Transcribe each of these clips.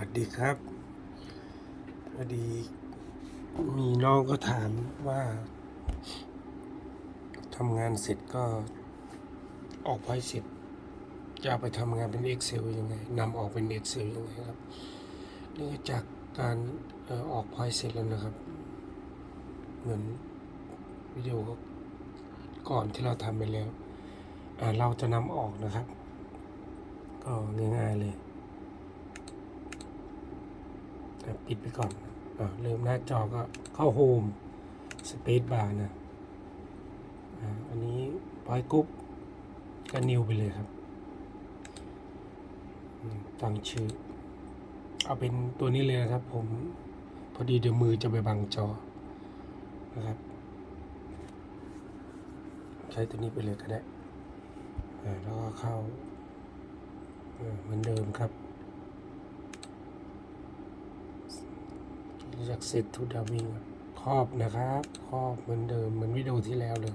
วัสดีครับพอดี มีน้องก็ถามว่าทำงานเสร็จก็ออกไฟเสร็จจะไปทำงานเป็น Excel ยังไงนำออกเป็น Excel ยังไงครับเนี่ก็จากการออออกไฟเสร็จแล้วนะครับ เหมือนวิดีโอก่อนที่เราทำไปแล้วเราจะนำออกนะครับ ก็ง่ายๆเลย ปิดไปก่อนอเริ่มหน้าจอก็เข้าโฮมสเปซบาร์นะอันนี้พอยกรุ๊ปก็นิวไปเลยครับอืมตั้งชื่อ เอาเป็นตัวนี้เลยนะครับ ผมพอดีเดี๋ยวมือจะไปบังจอนะครับ ใช้ตัวนี้ไปเลยก็ได้แล้วก็เข้าเหมือนเดิมครับ จากเซตทูดาวิงครอบนะครับครอบเหมือนเดิมเหมือนวิดีโอที่แล้วเลย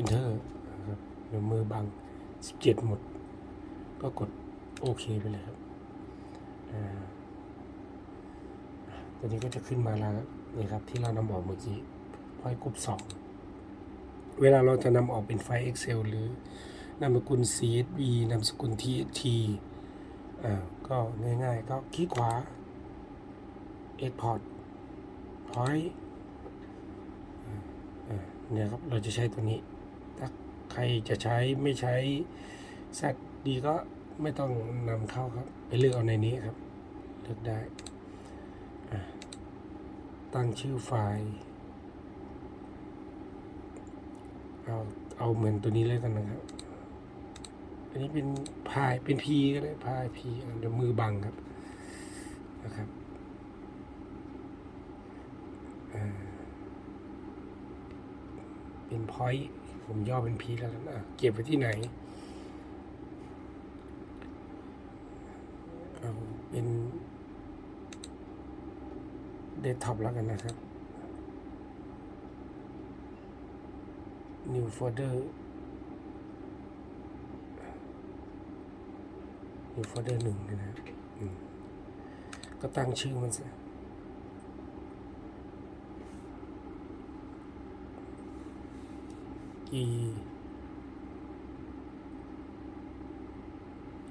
Enter นะครับเดี๋ยวมือบัง 17 หมด ก็กดโอเคไปเลยครับตัวนี้ก็จะขึ้นมาแล้วนี่ครับที่เรานำออกเมื่อกี้พอยกรุ๊ป2เวลาเราจะนำออกเป็นไฟล์ Excel หรือนามสกุล CSV นามสกุล TXT อ่าก็ง่ายๆ ก็คลิกขวา Export Point เนี่ยครับเราจะใช้ตัวนี้ ถ้าใครจะใช้ไม่ใช้แซดดีก็ไม่ต้องนำเข้าครับ ไปเลือกเอาในนี้ครับ เลือกได้ ตั้งชื่อไฟล์เอาเอาเหมือนตัวนี้เลยกันนะครับ อันนี้เป็นพายเป็นพีก็ได้พายพีเดี๋ยวมือบังครับนะครับ เป็นพอยต์ผมย่อเป็นพีแล้วนะเก็บไว้ที่ไหนเอาเป็นเดสก์ท็อปแล้วกันนะครับ new folder new folder หนึ่งเนยนะก็ตั้งชื่อมันซะ e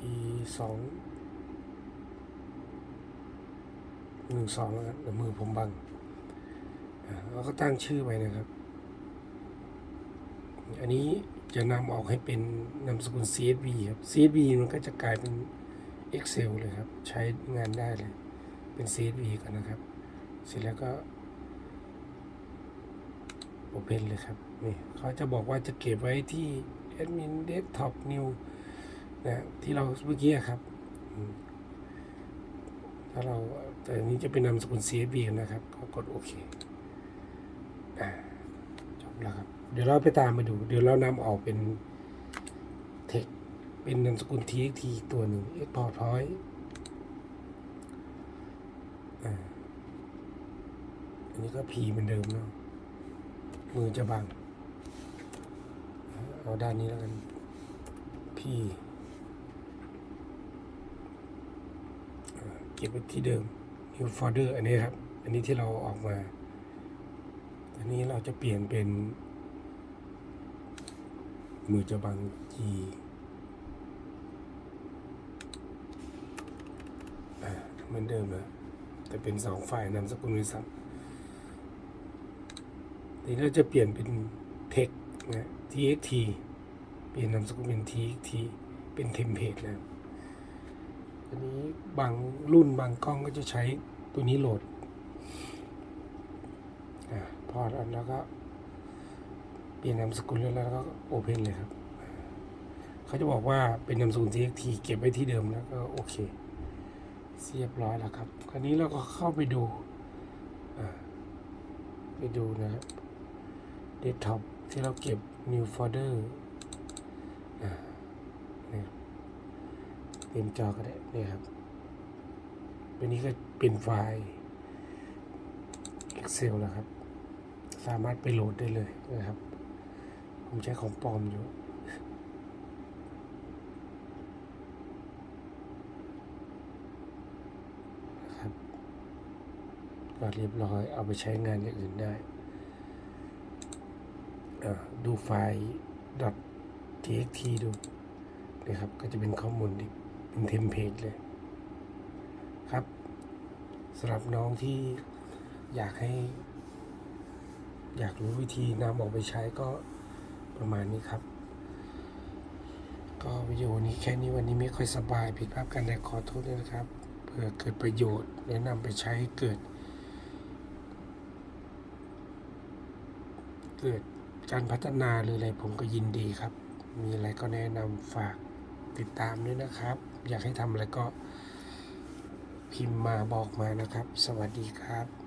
e สองหนึ่งสองแล้วกันมือผมบังอ่าแล้วก็ตั้งชื่อไปนะครับ อันนี้จะนำออกให้เป็นนามสกุล CSV ครับ CSV มันก็จะกลายเป็น Excel เลยครับ ใช้งานได้เลย เป็น CSV กันนะครับ เสร็จแล้วก็ Open เลยครับนี่เขาจะบอกว่าจะเก็บไว้ที่ Admin Desktop New นะที่เราเมื่อกี้ครับ ถ้าเราแต่อันนี้จะเป็นนามสกุล CSV นะครับก็กดโอเคจบแล้วครับ เดี๋ยวเราไปตามมาดู เดี๋ยวเรานำออกเป็น text เป็นนามสกุล txt ตัวหนึ่ง export point อันนี้ก็ p เหมือนเดิมเนาะ มือจะบังเอาด้านนี้แล้วกันพี่เก็บไว้ที่เดิม new folder อันนี้ครับ อันนี้ที่เราออกมา อันนี้เราจะเปลี่ยนเป็น มือจะบัง G เหมือนเดิมนะแต่เป็นสองฝ่ายนามสกุลบริษัท นี้เราจะเปลี่ยนเป็น text นะ txt เปลี่ยนนามสกุลเป็น txt เป็นเทมเพลตนะครับอันนี้บางรุ่นบางกล้องก็จะใช้ตัวนี้โหลดอพอแล้วก็เปลี่ยนนามสกุลแล้วแล้วก็โอเพนเลยครับ เขาจะบอกว่าเป็นนามสกุล txt เก็บไว้ที่เดิมแล้วก็โอเคเรียบร้อยแล้วครับ คราวนี้เราก็เข้าไปดู ไปดูนะครับ เดสก์ท็อปที่เราเก็บ new folder อ่านี่ครับเต็มจอก็ได้นี่ครับวันนี้ก็เป็นไฟล์ Excel แล้วครับ สามารถไปโหลดได้เลยนะครับ ผมใช้ของปลอมอยู่ก็เรียบร้อยเอาไปใช้งานอย่างอื่นได้ ดูไฟล์ .txt ดูนะครับ ก็จะเป็นข้อมูลอีกเป็นเทมเพลตเลย ครับสำหรับน้องที่อยากให้ อยากรู้วิธีนำออกไปใช้ก็ประมาณนี้ครับ ก็วิดีโอนี้แค่นี้วันนี้ไม่ค่อยสบายผิดพลาดกันแต่ขอโทษด้วยนะครับเผื่อเกิดประโยชน์แนะนำไปใช้ให้เกิด เกิด การพัฒนาหรืออะไรผมก็ยินดีครับ มีอะไรก็แนะนำฝากติดตามด้วยนะครับ อยากให้ทำอะไรก็พิมพ์มาบอกมานะครับ สวัสดีครับ